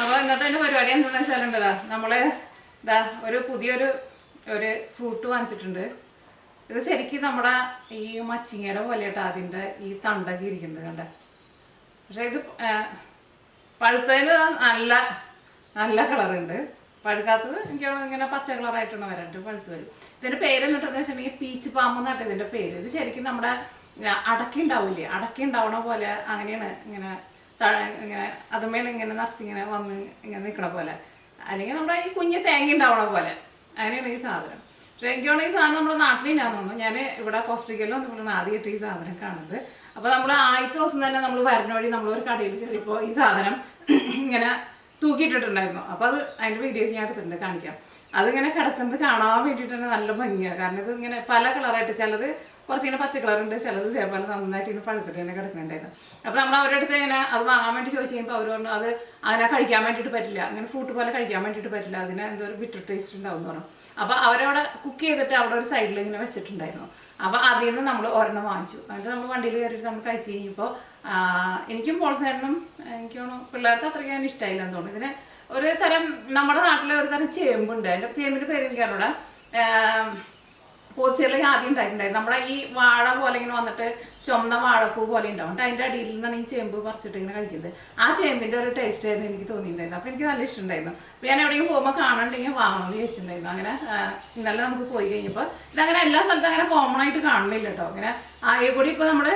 അപ്പോൾ ഇന്നത്തെ എന്റെ പരിപാടി എന്താണെന്ന് വെച്ചാലുണ്ടാ നമ്മൾ ഇതാ ഒരു പുതിയൊരു ഒരു ഫ്രൂട്ട് വാങ്ങിച്ചിട്ടുണ്ട്. ഇത് ശരിക്കും നമ്മുടെ ഈ മച്ചിങ്ങയുടെ പോലെയായിട്ട് അതിന്റെ ഈ തണ്ടൊക്കെ ഇരിക്കുന്നത് കണ്ട? പക്ഷേ ഇത് പഴുത്തതിന് നല്ല നല്ല കളറുണ്ട് പഴുക്കാത്തത് എനിക്ക് ഇങ്ങനെ പച്ച കളറായിട്ടാണ് വരാണ്ട് പഴുത്ത് വരും ഇതിന്റെ പേര് എന്നിട്ടെന്ന് വെച്ചിട്ടുണ്ടെങ്കിൽ പീച്ച് പാമ്പ് എന്നിട്ട് ഇതിന്റെ പേര്. ഇത് ശരിക്കും നമ്മുടെ അടക്ക ഉണ്ടാവില്ലേ? അടക്കി ഉണ്ടാവണ പോലെ അങ്ങനെയാണ് ഇങ്ങനെ താഴെ ഇങ്ങനെ അതുമേൽ ഇങ്ങനെ വന്ന് ഇങ്ങനെ നിൽക്കണ പോലെ. അല്ലെങ്കിൽ നമ്മുടെ ഈ കുഞ്ഞ് തേങ്ങ ഉണ്ടാവണ പോലെ. അങ്ങനെയാണ് ഈ സാധനം. പക്ഷെ എനിക്ക് ഈ സാധനം നമ്മുടെ നാട്ടിലില്ലാന്ന് തോന്നുന്നു. ഞാൻ ഇവിടെ കോസ്ട്രിക്കയിലും അതുപോലെ ആദ്യമായിട്ട് ഈ സാധനം കാണുന്നത്. അപ്പോൾ നമ്മൾ ആദ്യത്തെ ദിവസം തന്നെ നമ്മൾ വരുന്ന വഴി നമ്മൾ ഒരു കടയിൽ കയറിയപ്പോൾ ഈ സാധനം ഇങ്ങനെ തൂക്കിയിട്ടിട്ടുണ്ടായിരുന്നു. അപ്പോൾ അത് അതിന്റെ വീഡിയോ ഞാൻ എടുത്തിട്ടുണ്ട് കാണിക്കാം. അതിങ്ങനെ കിടക്കുന്നത് കാണാൻ വേണ്ടിയിട്ട് തന്നെ നല്ല ഭംഗിയാണ് കാരണം ഇത് ഇങ്ങനെ പല കളറായിട്ട് ചിലത് കുറച്ചിങ്ങനെ പച്ച കളറുണ്ട് ചിലത് ഇതേപോലെ നന്നായിട്ട് ഇങ്ങനെ പഴുത്തിട്ട് തന്നെ കിടക്കുന്നുണ്ടായിരുന്നു അപ്പോൾ നമ്മൾ അവരുടെ അടുത്ത് ഇങ്ങനെ അത് വാങ്ങാൻ വേണ്ടി ചോദിച്ചു കഴിയുമ്പോൾ അവർ പറഞ്ഞു അത് അങ്ങനെ കഴിക്കാൻ വേണ്ടിയിട്ട് പറ്റില്ല. അങ്ങനെ ഫ്രൂട്ട് പോലെ കഴിക്കാൻ വേണ്ടിയിട്ട് പറ്റില്ല. അതിന് എന്തോ ഒരു ബിറ്റർ ടേസ്റ്റ് ഉണ്ടാവും എന്ന് പറഞ്ഞു. അപ്പോൾ അവരവിടെ കുക്ക് ചെയ്തിട്ട് അവിടെ ഒരു സൈഡിൽ ഇങ്ങനെ വെച്ചിട്ടുണ്ടായിരുന്നു. അപ്പോൾ അതിൽ നിന്ന് നമ്മൾ ഒരെണ്ണം വാങ്ങിച്ചു. എന്നിട്ട് നമ്മൾ വണ്ടിയിൽ കയറിയിട്ട് നമ്മൾ കഴിച്ചു കഴിഞ്ഞപ്പോൾ എനിക്കും പോൾസേരനും എനിക്ക് തോന്നുന്നു പിള്ളേർക്ക് അത്രയ്ക്ക് ഇഷ്ടമായില്ല ഇഷ്ടമായില്ലെന്ന് തോന്നുന്നു. ഇതിന് ഒരു തരം നമ്മുടെ നാട്ടിലെ ഒരു തരം ചേമ്പുണ്ട്. അതിന്റെ ചേമ്പിന്റെ പേര് എനിക്കറിവിടെ പോച്ചികളിൽ ആദ്യം ഉണ്ടായിട്ടുണ്ടായിരുന്നു. നമ്മുടെ ഈ വാഴ പോലെ ഇങ്ങനെ വന്നിട്ട് ചുമന്ന വാഴപ്പൂ പോലെ ഉണ്ടാവും. അതിന്റെ അടിയിൽ നിന്നാണ് ഈ ചേമ്പ് പറിച്ചിട്ട് ഇങ്ങനെ കഴിക്കുന്നത്. ആ ചേമ്പിന്റെ ഒരു ടേസ്റ്റ് ആയിരുന്നു എനിക്ക് തോന്നിയിട്ടുണ്ടായിരുന്നു അപ്പോൾ എനിക്ക് നല്ല ഇഷ്ടമുണ്ടായിരുന്നു. അപ്പോൾ ഞാൻ എവിടെയെങ്കിലും പോകുമ്പോൾ കാണാണ്ടെങ്കിൽ വാങ്ങണമെന്ന് ചോദിച്ചിട്ടുണ്ടായിരുന്നു അങ്ങനെ ഇന്നലെ നമുക്ക് പോയി കഴിഞ്ഞപ്പോൾ ഇതങ്ങനെ എല്ലാ സ്ഥലത്തും അങ്ങനെ കോമൺ ആയിട്ട് കാണുന്നില്ല കേട്ടോ അങ്ങനെ ആയ കൂടി ഇപ്പോൾ നമ്മൾ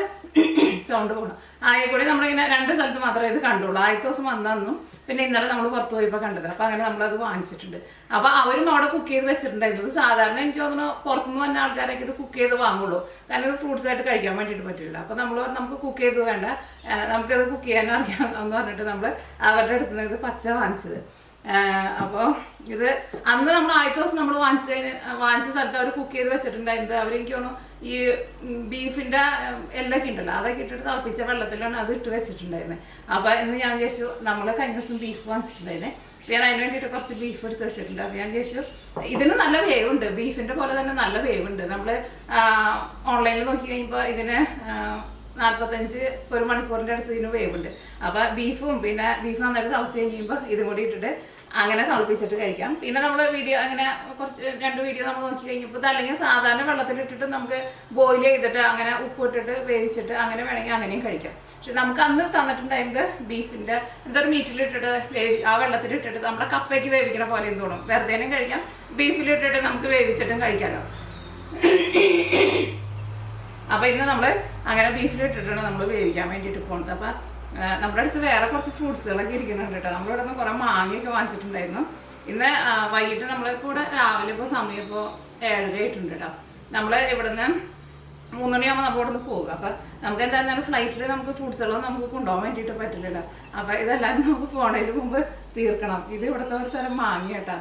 സൗണ്ട് പോകണം ആയകൂടി നമ്മളിങ്ങനെ രണ്ട് സ്ഥലത്ത് മാത്രമേ ഇത് കണ്ടുള്ളൂ. ആദ്യത്തെ ദിവസം വന്നു പിന്നെ ഇന്നലെ നമ്മൾ പുറത്ത് പോയപ്പോൾ കണ്ടത് അപ്പോൾ അങ്ങനെ നമ്മളത് വാങ്ങിച്ചിട്ടുണ്ട്. അപ്പോൾ അവരും അവിടെ കുക്ക് ചെയ്ത് വെച്ചിട്ടുണ്ടായിരുന്നു ഇത് സാധാരണ എനിക്ക് തോന്നുന്നു പുറത്തുനിന്ന് വന്ന ആൾക്കാരൊക്കെ ഇത് കുക്ക് ചെയ്ത് വാങ്ങുള്ളൂ. കാരണം ഇത് ഫ്രൂട്ട്സ് ആയിട്ട് കഴിക്കാൻ വേണ്ടിയിട്ട് പറ്റില്ല. അപ്പോൾ നമ്മൾ നമുക്ക് കുക്ക് ചെയ്ത് വേണ്ട. നമുക്കത് കുക്ക് ചെയ്യാൻ അറിയാം എന്ന് പറഞ്ഞിട്ട് നമ്മൾ അവരുടെ അടുത്ത് നിന്ന് ഇത് പച്ച വാങ്ങിച്ചത്. അപ്പോൾ ഇത് അന്ന് നമ്മൾ ആദ്യത്തെ ദിവസം നമ്മൾ വാങ്ങിച്ചതിന് വാങ്ങിച്ച സ്ഥലത്ത് അവർ കുക്ക് ചെയ്ത് വെച്ചിട്ടുണ്ടായിരുന്നത് അവരെനിക്ക് തോന്നുന്നു ഈ ബീഫിന്റെ എല്ലൊക്കെ ഉണ്ടല്ലോ അതൊക്കെ ഇട്ടിട്ട് തിളപ്പിച്ച വെള്ളത്തിലാണ് അത് ഇട്ട് വെച്ചിട്ടുണ്ടായിരുന്നത് അപ്പൊ ഇന്ന് ഞാൻ വിചാരിച്ചു നമ്മൾ കഴിഞ്ഞ ദിവസം ബീഫ് വാങ്ങിച്ചിട്ടുണ്ടായിരുന്നേ. ഞാൻ അതിന് വേണ്ടിയിട്ട് കുറച്ച് ബീഫ് എടുത്ത് വെച്ചിട്ടുണ്ട്. അപ്പോൾ ഞാൻ ചോദിച്ചു ഇതിന് നല്ല വേവുണ്ട്. ബീഫിന്റെ പോലെ തന്നെ നല്ല വേവുണ്ട്. നമ്മൾ ഓൺലൈനിൽ നോക്കി കഴിയുമ്പോൾ ഇതിന് നാൽപ്പത്തഞ്ച് ഒരു മണിക്കൂറിന്റെ അടുത്ത് ഇതിന് വേവുണ്ട്. അപ്പോൾ ബീഫും പിന്നെ ബീഫ് നന്നായിട്ട് തിളച്ച് കഴിയുമ്പോൾ ഇതും കൂടി ഇട്ടിട്ട് അങ്ങനെ തിളപ്പിച്ചിട്ട് കഴിക്കാം. പിന്നെ നമ്മൾ വീഡിയോ അങ്ങനെ കുറച്ച് രണ്ട് വീഡിയോ നമ്മൾ നോക്കി കഴിഞ്ഞപ്പോൾ അല്ലെങ്കിൽ സാധാരണ വെള്ളത്തിലിട്ടിട്ട് നമുക്ക് ബോയിൽ ചെയ്തിട്ട് അങ്ങനെ ഉപ്പ് ഇട്ടിട്ട് വേവിച്ചിട്ട് അങ്ങനെ വേണമെങ്കിൽ അങ്ങനെയും കഴിക്കാം. പക്ഷെ നമുക്ക് അന്ന് തന്നിട്ടുണ്ടായിരുന്നത് ബീഫിന്റെ എന്തൊരു മീറ്റിലിട്ടിട്ട് വേവി ആ വെള്ളത്തിലിട്ടിട്ട് നമ്മുടെ കപ്പയ്ക്ക് വേവിക്കണ പോലെ എന്ത് തോന്നും വെറുതെയും കഴിക്കാം ബീഫിലിട്ടിട്ട് നമുക്ക് വേവിച്ചിട്ടും കഴിക്കാമല്ലോ അപ്പോൾ ഇന്ന് നമ്മൾ അങ്ങനെ ബീഫിലിട്ടിട്ടാണ് നമ്മൾ വേവിക്കാൻ വേണ്ടിയിട്ട് പോകുന്നത് അപ്പൊ ആ, നമ്മുടെ അടുത്ത് വേറെ കുറച്ച് ഫ്രൂട്ട്സുകളൊക്കെ ഇരിക്കുന്നുണ്ട് കേട്ടോ. നമ്മളിവിടെ നിന്ന് കുറെ മാങ്ങയൊക്കെ വാങ്ങിച്ചിട്ടുണ്ടായിരുന്നു. ഇന്ന് വൈകിട്ട് നമ്മളെ കൂടെ രാവിലെ ഇപ്പോൾ സമയം ഇപ്പോൾ ഏഴര ആയിട്ടുണ്ട് കേട്ടോ. നമ്മൾ ഇവിടുന്ന് മൂന്നുമണിയാകുമ്പോൾ നമ്മൾ ഇവിടുന്ന് പോകുക അപ്പം നമുക്ക് എന്തായിരുന്നാലും ഫ്ലൈറ്റിൽ നമുക്ക് ഫ്രൂട്ട്സുകളൊന്നും നമുക്ക് കൊണ്ടുപോകാൻ വേണ്ടിയിട്ട് പറ്റില്ലല്ലോ. അപ്പം ഇതെല്ലാം നമുക്ക് പോണതിന് മുമ്പ് തീർക്കണം. ഇത് ഇവിടുത്തെ ഒരു തരം മാങ്ങ കേട്ടോ.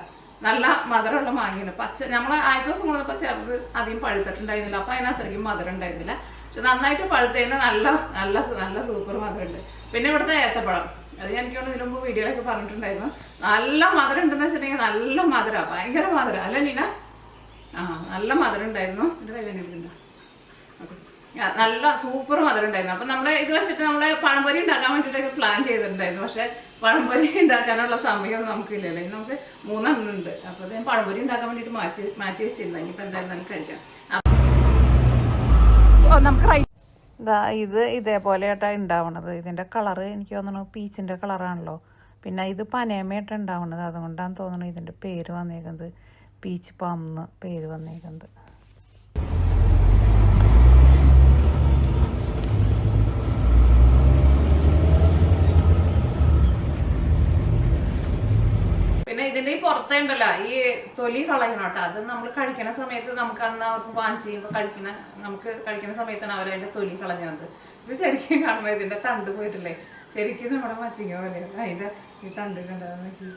നല്ല മധുരമുള്ള മാങ്ങയാണ്. പച്ച നമ്മൾ ആദ്യ ദിവസം കൊണ്ടപ്പോൾ ചെറുത് അധികം പഴുത്തിട്ടുണ്ടായിരുന്നില്ല. അപ്പം അതിന് അത്രയ്ക്കും മധുരം ഉണ്ടായിരുന്നില്ല. പക്ഷെ നന്നായിട്ട് പഴുത്തതിന് നല്ല നല്ല നല്ല സൂപ്പർ മധുരമുണ്ട്. പിന്നെ ഇവിടുത്തെ ഏത്തപ്പഴം അത് ഞാൻ എനിക്കോട് ഇതിനു മുമ്പ് വീഡിയോയിലൊക്കെ പറഞ്ഞിട്ടുണ്ടായിരുന്നു. നല്ല മധുരം ഉണ്ടെന്ന് വെച്ചിട്ടുണ്ടെങ്കിൽ നല്ല മധുരം ഭയങ്കര മധുരം. അല്ല നീന ആ നല്ല മധുരം ഉണ്ടായിരുന്നു. എന്റെ കൈ. ആ, നല്ല സൂപ്പർ മധുരം ഉണ്ടായിരുന്നു. അപ്പം നമ്മുടെ ഇത് വെച്ചിട്ട് നമ്മൾ പഴംപൊരി ഉണ്ടാക്കാൻ വേണ്ടിയിട്ടൊക്കെ പ്ലാൻ ചെയ്തിട്ടുണ്ടായിരുന്നു. പക്ഷെ പഴംപൊരി ഉണ്ടാക്കാനുള്ള സമയം നമുക്കില്ലല്ലോ. ഇനി നമുക്ക് മൂന്നെണ്ണം ഉണ്ട്. അപ്പോൾ ഞാൻ പഴംപൊരി ഉണ്ടാക്കാൻ വേണ്ടിയിട്ട് മാറ്റി മാറ്റി വെച്ചിരുന്നു. ഇനിയിപ്പോൾ എന്തായാലും കഴിക്കാം. നമുക്ക് ഇതാ ഇത് ഇതേപോലെ ആയിട്ടാണ് ഉണ്ടാവണത് ഇതിന്റെ കളറ് എനിക്ക് തോന്നുന്നു പീച്ചിന്റെ കളറാണല്ലോ. പിന്നെ ഇത് പനേമയായിട്ട് ഉണ്ടാവണത് അതുകൊണ്ടാണ് തോന്നുന്നത് ഇതിന്റെ പേര് വന്നേക്കുന്നത്. പീച്ച് പാമ്പെന്ന് പേര് വന്നേക്കുന്നത് പിന്നെ ഇതിന്റെ ഈ പുറത്തേ ഉണ്ടല്ലോ ഈ തൊലി കളയണം കേട്ടോ. അത് നമ്മൾ കഴിക്കണ സമയത്ത് നമുക്ക് അന്ന് അവർക്ക് വാങ്ങിച്ച് ചെയ്യുമ്പോൾ കഴിക്കണ നമുക്ക് കഴിക്കണ സമയത്താണ് അവർ അതിന്റെ തൊലി കളഞ്ഞത്. ഇത് ശരിക്കും കാണുമ്പോൾ ഇതിന്റെ തണ്ട് പോയിട്ടില്ലേ? ശരിക്കും നമ്മുടെ മച്ചിങ്ങ പോലെ. അതിന്റെ ഈ തണ്ട് കണ്ടത് നോക്കി.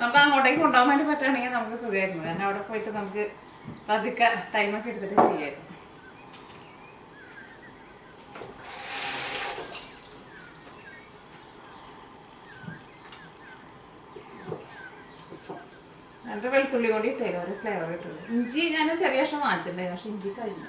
നമുക്ക് അങ്ങോട്ടേക്ക് കൊണ്ടുപോകാൻ വേണ്ടി പറ്റുകയാണെങ്കിൽ നമുക്ക് സുഖമായിരുന്നു. കാരണം അവിടെ പോയിട്ട് നമുക്ക് പതുക്കെ ടൈമൊക്കെ എടുത്തിട്ട് ചെയ്യായിരുന്നു. ഇച്ചിരി വെളുത്തുള്ളി കൂടി ഇട്ടേക്കാം ഒരു ഫ്ലേവർ ഇട്ടുള്ളൂ ഇഞ്ചി ഞാൻ ചെറിയ കഷ്ണം വാങ്ങിച്ചിട്ടുണ്ടായിരുന്നു പക്ഷെ ഇഞ്ചി കഴിഞ്ഞു.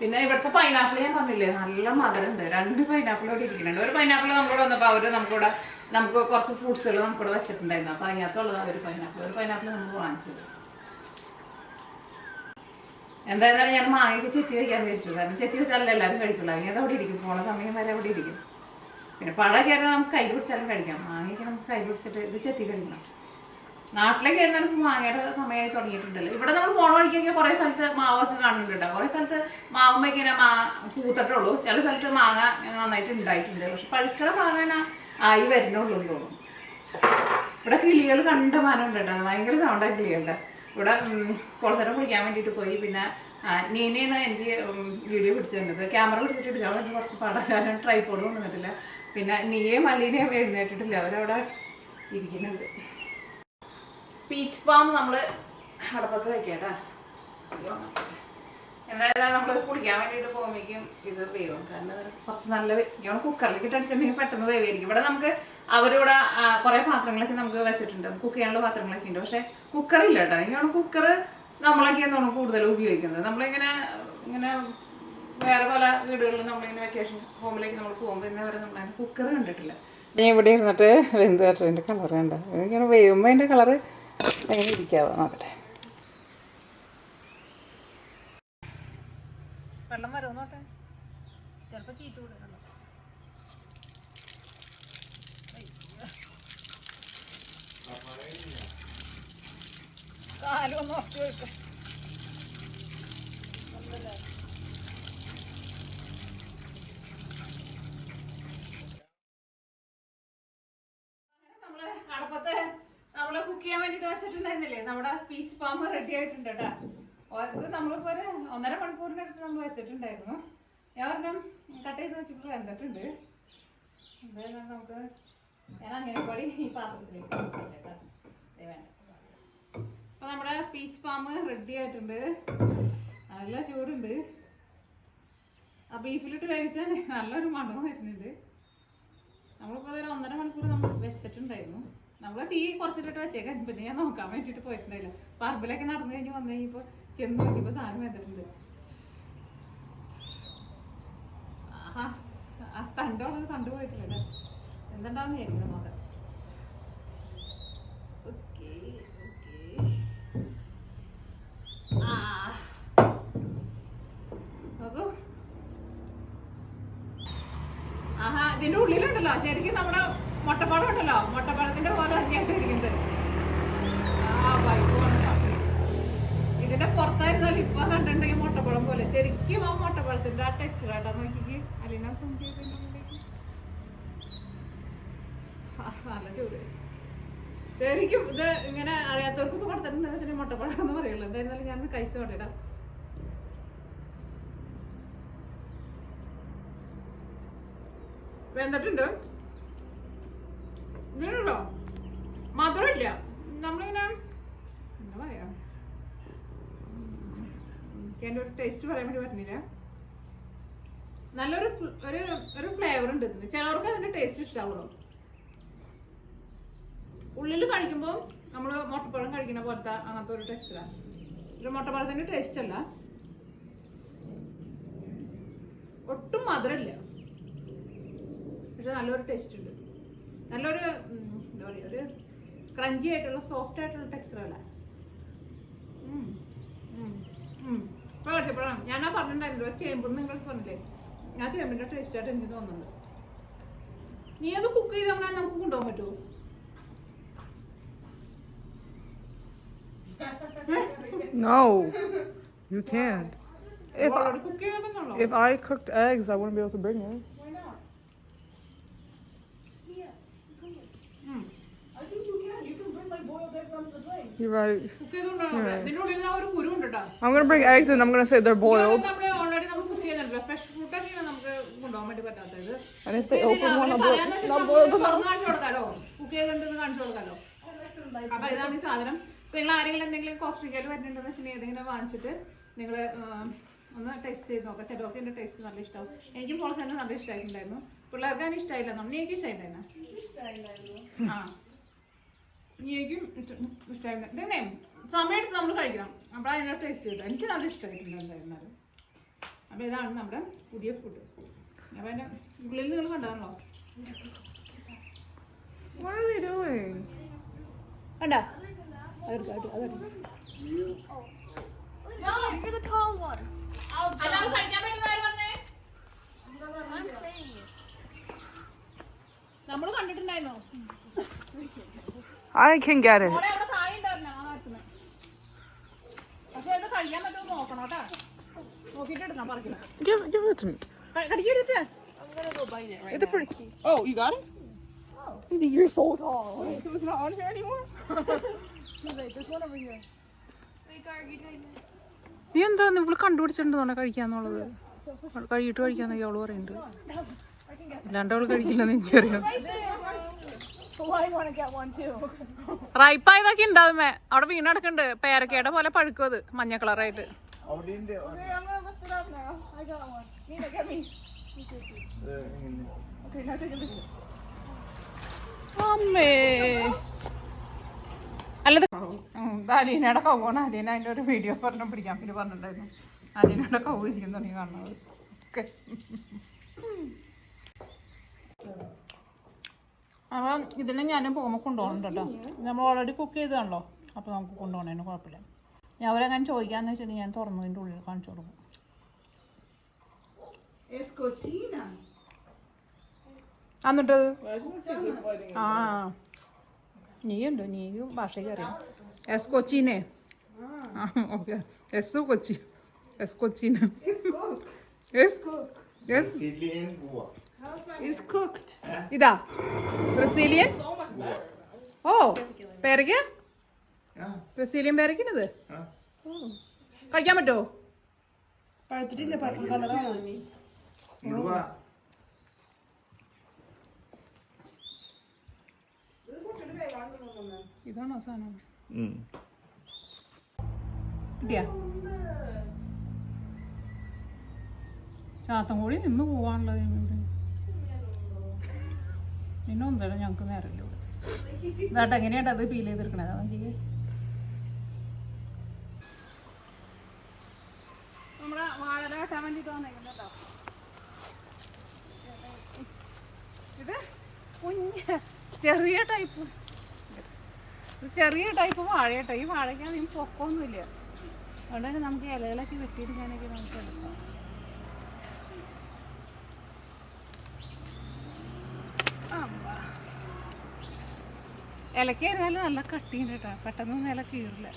പിന്നെ ഇവിടുത്തെ പൈനാപ്പിൾ ഞാൻ പറഞ്ഞില്ലേ നല്ല മധുരമുണ്ട്. രണ്ട് പൈനാപ്പിൾ ഇവിടെ ഇരിക്കുന്നുണ്ട്. ഒരു പൈനാപ്പിൾ നമ്മളോട് വന്നപ്പോൾ അവർ നമുക്കിവിടെ നമുക്ക് കുറച്ച് ഫ്രൂട്ട്സുകൾ നമുക്കിവിടെ വെച്ചിട്ടുണ്ടായിരുന്നു. അപ്പോൾ അതിനകത്തുള്ളതാണ് ഒരു പൈനാപ്പിൾ ഒരു പൈനാപ്പിൾ നമ്മൾ വാങ്ങിച്ചത്. എന്തായാലും ഞാൻ മാങ്ങയ്ക്ക് ചെത്തി വയ്ക്കാൻ വിചാരിച്ചു. കാരണം ചെത്തി വെച്ചാലല്ലേ എല്ലാവരും കഴിക്കുള്ളൂ. അല്ലെങ്കിൽ അവിടെ ഇരിക്കും. പോണ സമയം വരെ അവിടെ ഇരിക്കും. പിന്നെ പഴമൊക്കെ ആയിരുന്നാൽ നമുക്ക് കൈ പിടിച്ചാലും കഴിക്കാം. മാങ്ങയ്ക്ക് നമുക്ക് കൈ പിടിച്ചിട്ട് ഇത് ചെത്തി കഴിക്കണം. നാട്ടിലേക്ക് ആയിരുന്നാൽ നമുക്ക് മാങ്ങയുടെ സമയമായി തുടങ്ങിയിട്ടുണ്ടല്ലോ. ഇവിടെ നമ്മൾ പോണ വഴിക്കൊക്കെ കുറേ സ്ഥലത്ത് മാവൊക്കെ കാണുന്നുണ്ട് കുറേ സ്ഥലത്ത് മാവുമ്പോ ഇങ്ങനെ മാ പൂത്തിട്ടുള്ളൂ. ചില സ്ഥലത്ത് മാങ്ങ നന്നായിട്ട് ഉണ്ടായിട്ടുണ്ട്. പക്ഷെ പഴുക്കള മാങ്ങ ആയി വരുന്നുള്ളൂ എന്ന് തോന്നുന്നു. ഇവിടെ കിളികൾ കണ്ട മാനം ഉണ്ട് കേട്ടോ. ഭയങ്കര സൗണ്ടാണ് കിളികളുടെ. ഇവിടെ കുറച്ചേരം കുളിക്കാൻ വേണ്ടിയിട്ട് പോയി. പിന്നെ നീനയാണ് എനിക്ക് വീഡിയോ പിടിച്ചു തന്നത്. ക്യാമറ പിടിച്ചിട്ട് എടുക്കാൻ വേണ്ടി കുറച്ച് പാടാൻ ട്രൈപ്പോഡ് കൊണ്ടുവന്നിട്ടില്ല. പിന്നെ നീയേ മലിനെയും എഴുന്നേറ്റിട്ടില്ല. അവരവിടെ ഇരിക്കുന്നുണ്ട്. പീച്ച് പാം നമ്മൾ അടപ്പത്ത് വെക്കേട്ടാ. എന്തായാലും നമ്മൾ കുടിക്കാൻ വേണ്ടിയിട്ട് പോകുമ്പോഴേക്കും ഇത് വേവും. കാരണം കുറച്ച് നല്ല ഞാൻ കുക്കറിലേക്ക് ഇട്ടടിച്ചിട്ടുണ്ടെങ്കിൽ പെട്ടെന്ന് വേവായിരിക്കും. ഇവിടെ നമുക്ക് അവരിവിടെ കുറേ പാത്രങ്ങളൊക്കെ നമുക്ക് വെച്ചിട്ടുണ്ട്. കുക്ക് ചെയ്യാനുള്ള പാത്രങ്ങളൊക്കെ ഉണ്ട്. പക്ഷേ കുക്കറില്ല കേട്ടോ. ഇങ്ങനെ കുക്കർ നമ്മളൊക്കെയാണ് നമ്മൾ കൂടുതൽ ഉപയോഗിക്കുന്നത്. നമ്മളിങ്ങനെ ഇങ്ങനെ വേറെ പല വീടുകളിലും നമ്മളിങ്ങനെ വെക്കേഷൻ ഹോമിലേക്ക് നമ്മൾ പോകുമ്പോൾ ഇന്നേ വരെ നമ്മൾ കുക്കർ കണ്ടിട്ടില്ല. ഞാൻ ഇവിടെ ഇരുന്നിട്ട് വെന്ത് കട്ടറിന്റെ കളർ കണ്ട? ഇങ്ങനെ വേവുമ്പോൾ അതിന്റെ കളറ് എങ്ങനെ ഇരിക്കാവോ നോക്കട്ടെ. വെള്ളം വരുമോ നോട്ടെ? ചിലപ്പോൾ ചീറ്റ് കൂടെ കാലൊന്നും ഉറച്ചു വെക്കാം നമ്മൾ അടുപ്പത്ത് നമ്മൾ കുക്ക് ചെയ്യാൻ വേണ്ടിട്ട് വെച്ചിട്ടുണ്ടായിരുന്നില്ലേ? നമ്മുടെ പീച്ച് പാമ്പ് റെഡി ആയിട്ടുണ്ട് കേട്ടോ അത് നമ്മളിപ്പോ ഒരു ഒന്നര മണിക്കൂറിന്റെ അടുത്ത് നമ്മൾ വെച്ചിട്ടുണ്ടായിരുന്നു. ഞാൻ ഒരെണ്ണം കട്ട് ചെയ്ത് നോക്കിയപ്പോൾ വെന്തിട്ടുണ്ട്. എന്തായാലും നമുക്ക് ഞാൻ അങ്ങനെ പാടി ഈ പാത്രത്തിലേക്ക്. അപ്പൊ നമ്മുടെ പീച്ച് പാമ്പ് റെഡി ആയിട്ടുണ്ട്. നല്ല ചൂടുണ്ട്. ആ ബീഫിലിട്ട് കഴിച്ചാൽ നല്ലൊരു മണം വരുന്നുണ്ട്. നമ്മളിപ്പോൾ ഒരു ഒന്നര മണിക്കൂർ നമ്മൾ വെച്ചിട്ടുണ്ടായിരുന്നു. നമ്മൾ തീ കുറച്ചിട്ടിട്ട് വെച്ചേക്കാൻ പിന്നെ ഞാൻ നോക്കാൻ വേണ്ടിയിട്ട് പോയിട്ടുണ്ടായില്ല. പറമ്പിലൊക്കെ നടന്നു കഴിഞ്ഞ് വന്നു കഴിഞ്ഞപ്പോൾ ചെന്ന് നോക്കിയപ്പോൾ സാധനം വെച്ചിട്ടുണ്ട് ആഹാ ആ തണ്ടോളത് കണ്ടു പോയിട്ടില്ല കേട്ടോ. എന്തുണ്ടാവുന്ന നോക്കാം ഓക്കേ ഓക്കേ ആ നോക്കൂ ആഹാ ഉള്ളിലുണ്ടല്ലോ ശരിക്കും നമ്മുടെ മുട്ടപ്പാടം ഉണ്ടല്ലോ. മുട്ടപ്പാടത്തിന്റെ പോലെ ഇരിക്കുന്നത്. ആ സാധനം. ഇതിന്റെ പുറത്തായിരുന്നാലും ഇപ്പൊ കണ്ടിട്ടുണ്ടെങ്കിൽ മുട്ടപ്പഴം പോലെ. ശരിക്കും ആ മുട്ടപ്പഴത്തിന്റെ ആ ടെക്സ്ചർ ആട്ടാ നോക്കിക്ക്. അലീന ചൂട്. ശരിക്കും ഇത് ഇങ്ങനെ അറിയാത്തവർക്ക് ഇപ്പൊ കൊടുത്തിട്ടുണ്ടെന്ന് വെച്ചിട്ടുണ്ടെങ്കിൽ മുട്ടപ്പഴം എന്ന് പറയുള്ളൂ. എന്തായിരുന്നാലും ഞാൻ കഴിച്ചു കൊണ്ടിടാം വെന്തിട്ടുണ്ട്. ഇങ്ങനെയുണ്ടോ? മധുരമില്ല. നമ്മളിങ്ങനെ എന്താ പറയാ? അതിന്റെ ഒരു ടേസ്റ്റ് പറയാൻ വേണ്ടി പറ്റുന്നില്ല. നല്ലൊരു ഒരു ഒരു ഫ്ലേവർ ഉണ്ട് ഇതിന്. ചിലവർക്ക് അതിന്റെ ടേസ്റ്റ് ഇഷ്ടാവുള്ളൂ. ഉള്ളിൽ കഴിക്കുമ്പോൾ നമ്മൾ മുട്ടപ്പഴം കഴിക്കുന്ന പോലത്തെ അങ്ങനത്തെ ഒരു ടെക്സ്റ്റാണ് ഒരു മുട്ടപ്പഴത്തിന്റെ ടേസ്റ്റ് അല്ല. ഒട്ടും മധുരമില്ല. പക്ഷെ നല്ലൊരു ടേസ്റ്റ് ഉണ്ട്. നല്ലൊരു എന്താ പറയുക ഒരു ക്രഞ്ചി ആയിട്ടുള്ള സോഫ്റ്റ് ആയിട്ടുള്ള ടെക്സ്ചർ അല്ല. ഇപ്പോൾ കഴിച്ചപ്പോഴാണ് ഞാൻ ആ പറഞ്ഞിട്ടുണ്ടായിരുന്നു ചേമ്പ് നിങ്ങൾ പറഞ്ഞില്ലേ? ഞാൻ ചേമ്പിന്റെ ടേസ്റ്റ് ആയിട്ട് എനിക്ക് തോന്നുന്നുണ്ട് നീ അത് കുക്ക് ചെയ്ത് അങ്ങനെ നമുക്ക് കൊണ്ടുപോകാൻ പറ്റുമോ? No, you can't. If I, if I cooked eggs, I wouldn't be able to bring it. അപ്പൊ ഇതാണ് ഈ സാധനം. നിങ്ങൾ ആരെങ്കിലും എന്തെങ്കിലും കോസ്ട്രിക്കയിൽ വരുന്നുണ്ടെന്ന് വെച്ചിട്ടുണ്ടെങ്കിൽ ഏതെങ്കിലും വാങ്ങിച്ചിട്ട് നിങ്ങൾ ഒന്ന് ടേസ്റ്റ് ചെയ്ത് നോക്കാം. ചിലർക്ക് എന്റെ ടേസ്റ്റ് നല്ല ഇഷ്ടമാവും എനിക്കും പോളസ് തന്നെ നല്ല ഇഷ്ടമായിട്ടുണ്ടായിരുന്നു പിള്ളേർക്ക് അതിന് ഇഷ്ടമായില്ല നമ്മൾ എനിക്ക് ഇഷ്ടമായിട്ടായിരുന്നു ആ. എനിക്കും ഇഷ്ടമായിരുന്നു ഇതന്നെ സമയത്ത് നമ്മൾ കഴിക്കണം. അപ്പോൾ അതിന്റെ ടേസ്റ്റ് കിട്ടും. എനിക്ക് നല്ല ഇഷ്ടമായിട്ടുണ്ട് എന്തായിരുന്നത് അപ്പോൾ ഇതാണ് നമ്മുടെ പുതിയ ഫുഡ് അപ്പോൾ എന്റെ ഉള്ളിൽ നിങ്ങൾ കണ്ടതാണല്ലോ? കണ്ടോ? അതെടുക്കാം. അല്ലാതെ കഴിക്കാൻ പറഞ്ഞേ. നമ്മൾ കണ്ടിട്ടുണ്ടായിരുന്നോ? I can get it. Give, give it to me. right It's a pretty. Oh, you got it? You're so tall. So it's not on here anymore? this one over here. Wait, Gar, you trying to... നീ എന്താ ഇവൾ കണ്ടുപിടിച്ചിട്ടുണ്ടോ കഴിക്കാന്നുള്ളത് കഴിയിട്ട് കഴിക്കാന്നൊക്കെ അവൾ പറയുന്നുണ്ട് അല്ലാണ്ട് അവൾ കഴിക്കില്ലെന്ന് എനിക്കറിയാം റൈപ്പായതൊക്കെ ഉണ്ടാവുമേ അവിടെ വീണടക്കുന്നുണ്ട്. പേരക്കയുടെ പോലെ പഴുക്കും അത് മഞ്ഞ കളറായിട്ട്. Okay, I'm gonna lift it up now. I got one. Nina, get me. Okay, now take a picture. അമ്മേ. അല്ലത് അലീനയുടെ കൗവാണ് അലീന അതിന്റെ ഒരു വീഡിയോ പറഞ്ഞു പിടിക്കാൻ പിന്നെ പറഞ്ഞിട്ടുണ്ടായിരുന്നു. അലീനയുടെ കൗ ഇരിക്കുന്നു കാണുന്നത് ഓക്കെ അപ്പം ഇതിനെ ഞാൻ പോകുമ്പോൾ കൊണ്ടുപോകണം കേട്ടോ നമ്മൾ ഓൾറെഡി കുക്ക് ചെയ്തതാണല്ലോ. അപ്പോൾ നമുക്ക് കൊണ്ടുപോകണതിന് കുഴപ്പമില്ല. ഞാൻ അവരങ്ങനെ ചോദിക്കാന്ന് വെച്ചിട്ടുണ്ടെങ്കിൽ ഞാൻ തുറന്നതിന്റെ ഉള്ളിൽ കാണിച്ചു കൊടുക്കും. എന്നിട്ടത് ആ. നീയുണ്ടോ നീ ഭാഷയ്ക്ക് അറിയാം. എസ് കൊച്ചിനെ. ആ ഓക്കെ. എസ് കൊച്ചി. എസ് കൊച്ചിനെ. Yes yes. It's cooked. ഇതാ. ബ്രസീലിയൻ? ഓ പേരയ്ക്ക? ബ്രസീലിയൻ പേരയ്ക്കണത്. കഴിക്കാൻ പറ്റുമോ പഴുത്തിട്ടില്ല. ഇതാണോ സാധനം. കിട്ടിയാ ചാത്തം കൂടി നിന്ന് പോവാനുള്ളത് ഇവിടെ പിന്നെ ഒന്നല്ല ഞങ്ങൾക്ക് നേരമില്ല ഇവിടെ. ഇതാട്ട് എങ്ങനെയാട്ട് അത് ഫീൽ ചെയ്തെടുക്കണത് അതെനിക്ക് നമ്മുടെ വാഴല വെട്ടാൻ വേണ്ടിയിട്ട് ഇത് കുഞ്ഞ ചെറിയ ടൈപ്പ് ഇത് ചെറിയ ടൈപ്പ് വാഴ കേട്ടോ ഈ വാഴയ്ക്ക് അധികം പൊക്കമൊന്നുമില്ല. അതുകൊണ്ട് നമുക്ക് ഇലകളൊക്കെ വെട്ടിയിരിക്കാനൊക്കെ നമുക്ക് എടുക്കാം. ഇലയ്ക്ക് ആയിരുന്നാലും നല്ല കട്ടിയുണ്ട് കേട്ടോ. പെട്ടെന്നൊന്നും ഇല കീറില്ല.